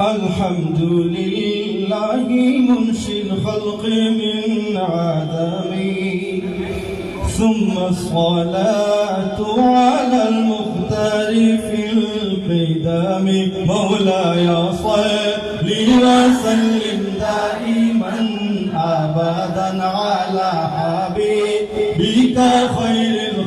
الحمد لله منشي الخلق من عدم. ثم الصلاة على المختار في القدام مولاي صل وسلم دائما أبدا على حبيبك خير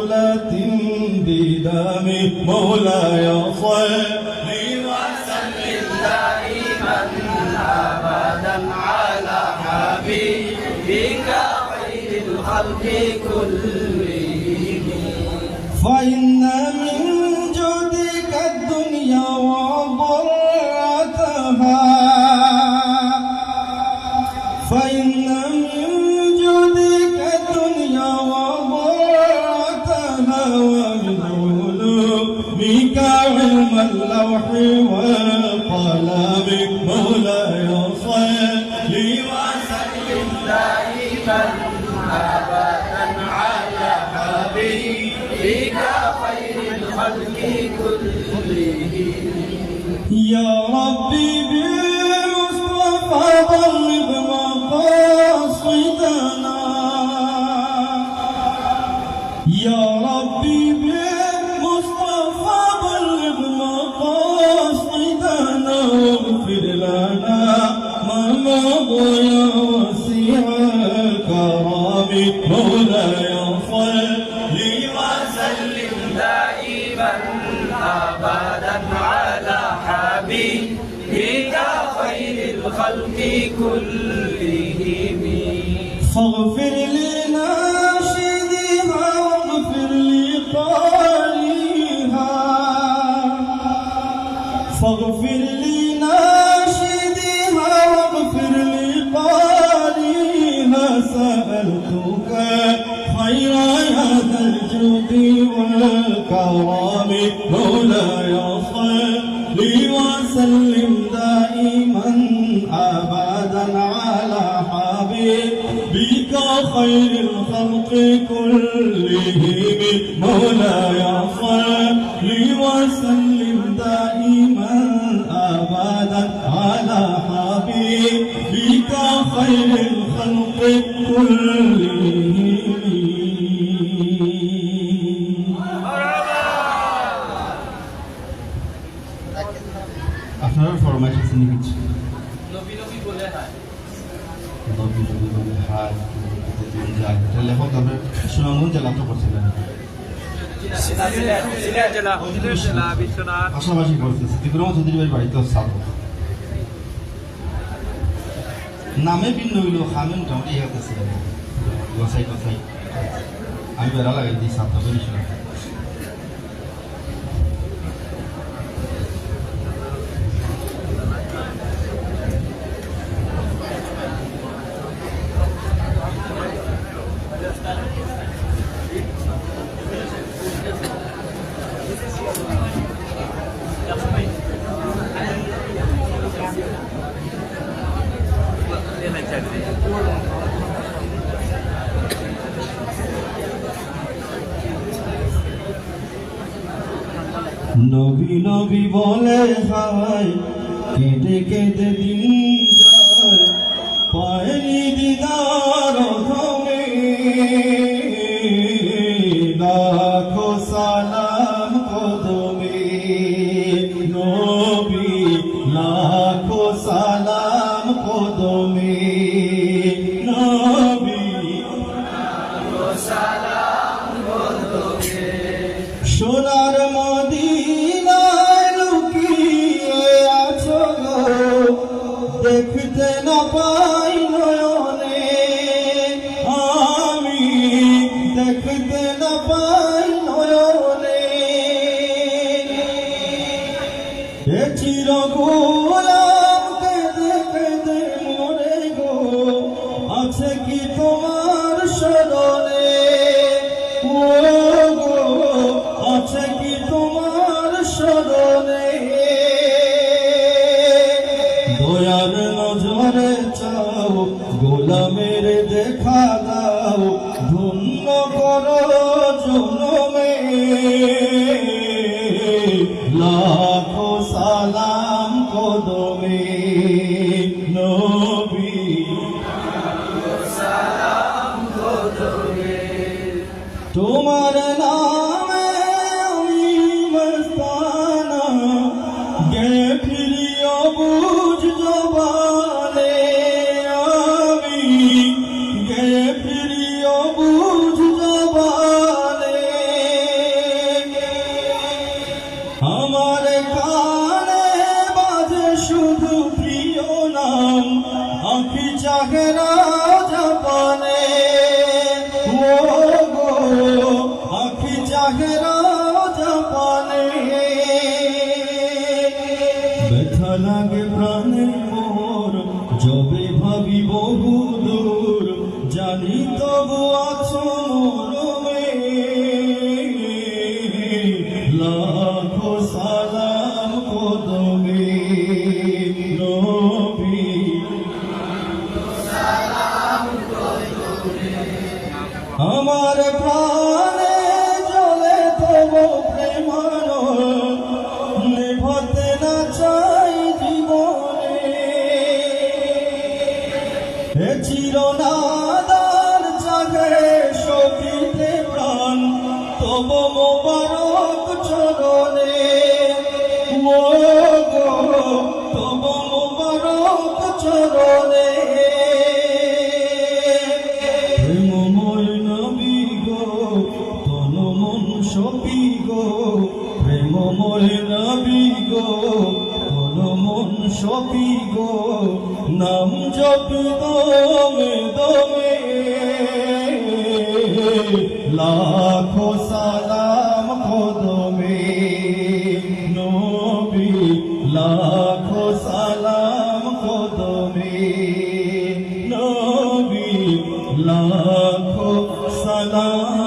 من مقلة بدم مولاي صل وسلم دائما ابدا على حبيبك خير الخلق كلهم فإن دائما ابدا على حبيبك خير الخلق كلهم يا ربي بالمصطفى دائما ابدا على حبيبك خير الخلق كلهم. فاغفر لناشدها واغفر لقارئها فاغفر لناشدها واغفر لقارئها سألتك خير هذا الجود والكرم مولاي صل وسلم دائما أبدا على حبيبك خير الخلق كلهم. مولاي صل وسلم دائما أبدا على حبيبك خير الخلق كلهم. তো করছিলেন। পাশাপাশি করতেছে ত্রিপুরা চৌধুরী নামে ভিন্ন হইল খামে মোটামুটি গসাই গসাই। আমি বেড়া লাগাই দিই ছাত্র করেছিল নবী নবী বলে হায় কেটে কেটে দিন যায়, পায়নি দিদার লাখো সালাম কদমে। নবী, লাখো সালাম কদমে। নবী সোনার মদিনায় আসল salam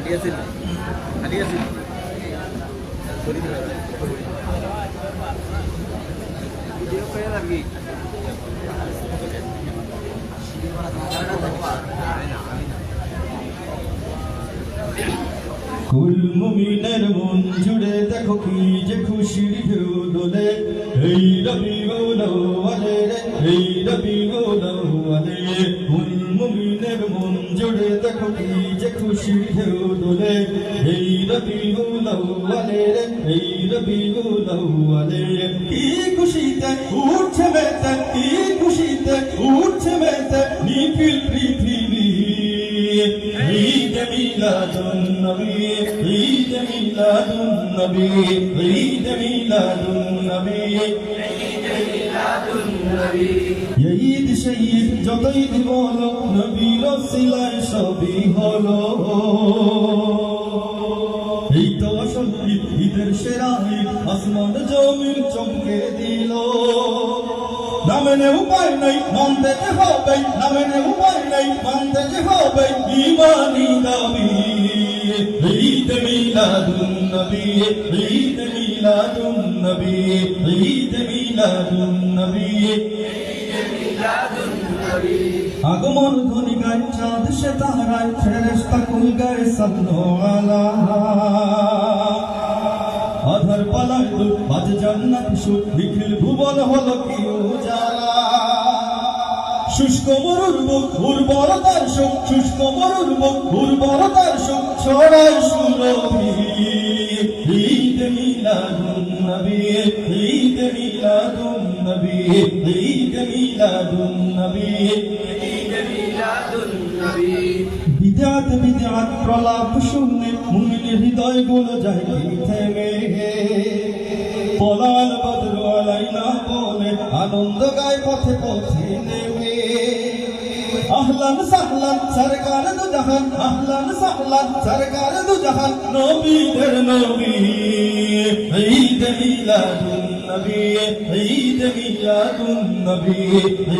করে দিল ভিডিও করে রাখি কুল মুমিনের মন জুড়ে দেখো কি যে খুশির ঢেউ দোলে এই রবি গৌলওয়ালে এই রবি গৌলওয়ালে কুল মুমিনের মন জুড়ে দেখো কি যে খুশির ঢেউ দোলে এই রবি গৌলওয়ালে রে এই রবি গৌলওয়ালে কি খুশিতে উঠছে মেতে কি খুশিতে উঠছে মেতে নিখিল পৃথিবী। ঈদ মিলাদুন নবী ঈদ মিলাদুন নবী ঈদ মিলাদুন নবী। ঈদ শহীদ যতই ঈদ বলো নবীর সিলায় সবই হলো। এই তো ঈদ ঈদের সেরা ঈদ, আসমান জমিন চমকে দিল। নামেনে উপায় নেই, মানতে হবে নামেনে উপায় নেই, মানতে হবে ইমানি দাবি। ঈদ মিলাদুন নবী ঈদ মিলাদুন নবী ঈদ মিলাদুন নবী আগমন ধ্বনি গায় চাঁদ সে তারায় ফেরেস্তা কুল গায় আলা। বাজ জান্নাত নিখিল ভুবন হলো কি শুষ্ক মরুর মুখ, উর্বরতার শুষ্ক মরুর মুখ, উর্বরতার ছড়ায় সুরভি ঈদ মিলাদুন নবী ঈদ মিলাদুন নবী ঈদ মিলাদুন নবী। ঈদ মিলাদুন নবী। বিদ্যাত বিদ্যাত প্রলাপ শুনে মুমিনের হৃদয়গুলো যায় থেমে পলাল বদর আলাইনা বলে আনন্দ গায় পথে পথে নেমে আহলান সাহলান, সরকার দু জাহান আহলান সাহলান, সরকার দু জাহান নবীদের নবী, ঈদ মিলাদুন নবী, ঈদ মিলাদুন নবী,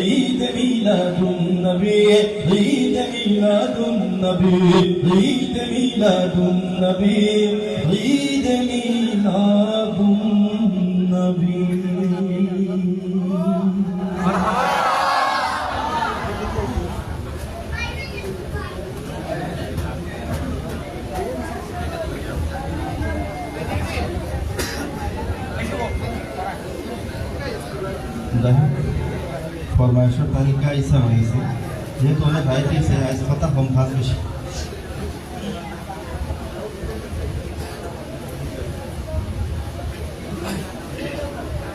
ঈদ মিলাদুন নবী, ঈদ মিলাদুন নবী, ঈদ মিলাদুন নবী, ঈদ মিলাদুন নবী। فرمایشوں تحریکہ عیسیٰ مئی سے یہ تو انہیں غائبی سے آئیس فتح بمخاز بشی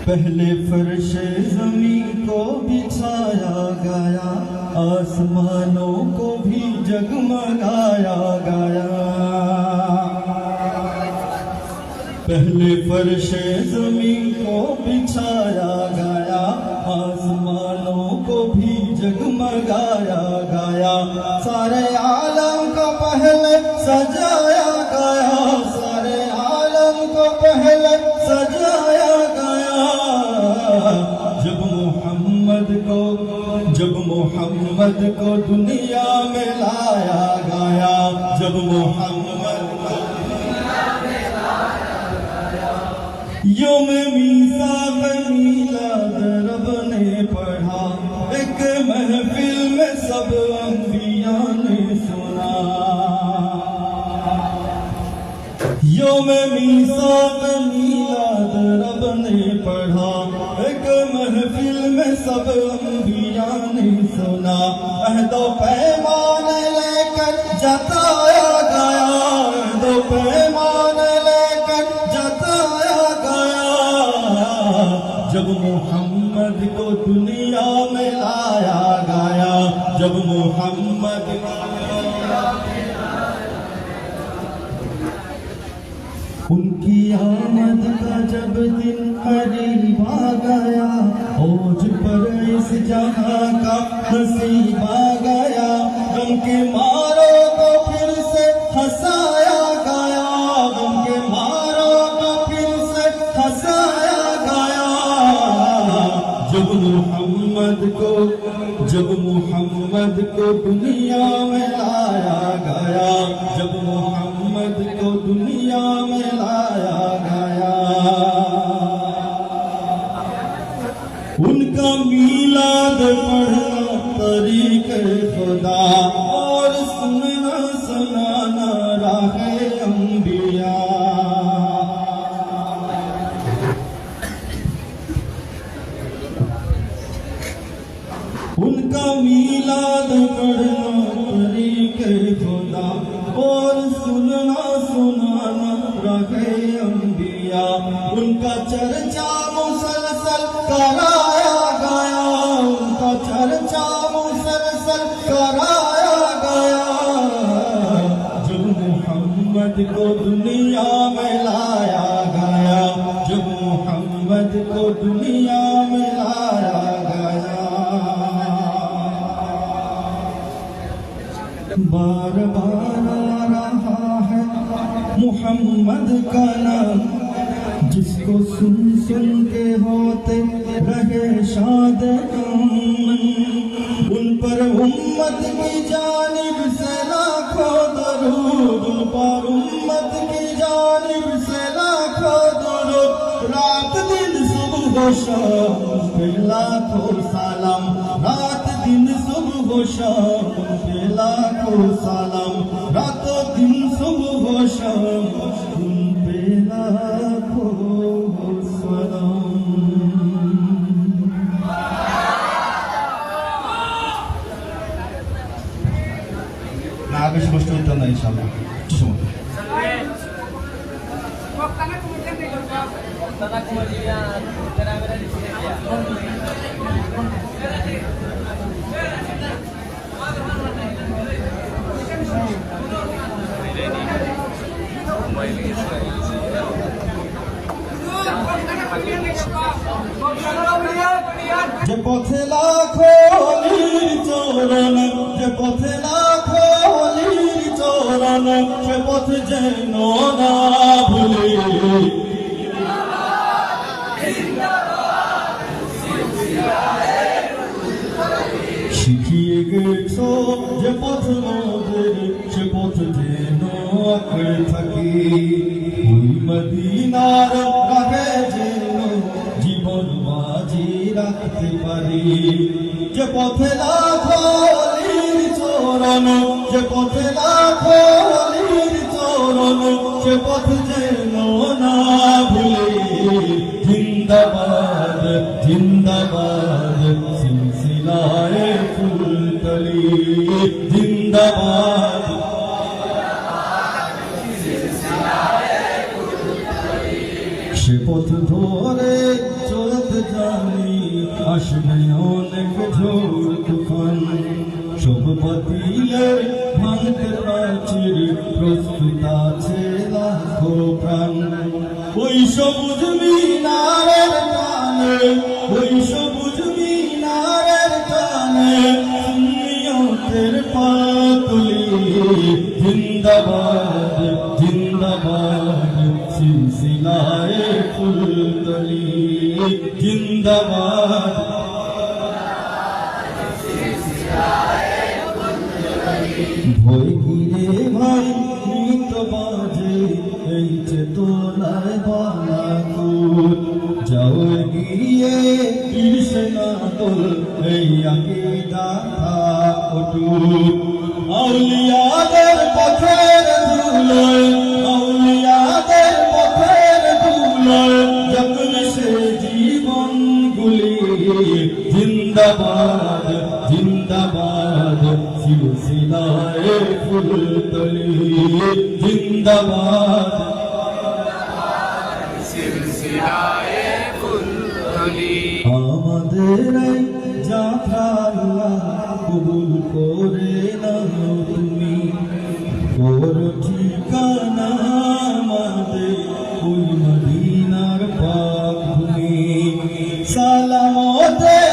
پہلے فرش زمین کو بچھایا گایا آسمانوں کو بھی جگمگایا گایا پہلے فرش زمین کو بچھایا گایا آسمانوں گایا گایا، سارے عالم کو پہلے سجایا گایا، سارے عالم کو پہلے سجایا گایا۔ جب محمد کو، جب محمد کو دنیا میں لایا گایا، جب محمد کو یوں جب انبیاء نے سنا عہد و پیمان لے کر جتایا گیا عہد و پیمان لے کر جتایا گیا جب محمد کو دنیا میں لایا گیا جب محمد ان کی آمد کا جب دن پر جہاں کا نصیبہ گیا، غم کے مارو کو پھر سے ہنسایا گیا۔ غم کے مارو کو پھر سے ہنسایا گیا۔ جب محمد کو، جب محمد کو دنیا میں لایا گیا، جب محمد کو دنیا میں لایا گیا۔ میلاد پڑھنا طریق خدا، اور سننا سنانا راہ انبیاء۔ ان کا میلاد پڑھنا طریق خدا، اور سننا سنانا راہ انبیاء۔ ان کا چرچا مسلسل کرائے کرایا گیا۔ محمد کو دنیا میں لایا گیا کو دنیا میں لایا گیا۔ بار بار رہا ہے محمد کا نام، جس کو سن سن کے ہوتے رہے شاد ہم امت کی جانب سے لاکھوں درود پر امت کی جانب سے لاکھوں درود رات دن صبح شام لاکھوں سلام رات دن صبح شام لاکھوں سلام رات دن صبح شام di sini ya. সময় লেগেছে যে পথে লাখো চরণ যে পথে লাখো চরণ সে পথ যেন না ভুলে শিখিয়ে গেছো যে পথ মোদের সে পথ যেন আঁকড়ে থাকি ওই মদিনার রাগে যেন জীবন বাজি রাখতে পারি যে পথে অলির যে পথে লাখো অলির চরণ, সে পথ যেন না ভুলে। জিন্দাবাদ জিন্দাবাদ, সিলসিলায় ফুলতলি। জিন্দাবাদ। সে পথ ধরে চলতে জানি, আসবে অনেক ঝোড় তুফান। সব বাতিলে ভাঙতে প্রাচীর প্রস্তুত আছে লাখো প্রাণ। ওই সবুজ মিনারের টানে, ওই সবুজ মিনারের টানে সুন্নিয়তের পাতুলি। জিন্দাবাদ জিন্দাবাদ, সিলসিলায় ফুলতলি। জিন্দাবাদ। ভয় এই আগে দেখা অটুট poder.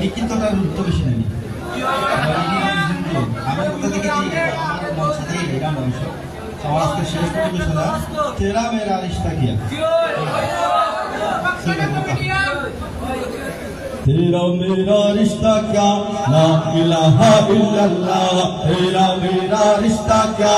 লিখিতটার উত্তর বেশি নেই। আমার থেকে এটা মঞ্চ আমার আজকে শেষ পরিবেশনা তেরা মেরা রিস্তা কিয়া तेरा मेरा रिश्ता क्या ला इलाहा इल्लल्लाह तेरा मेरा रिश्ता क्या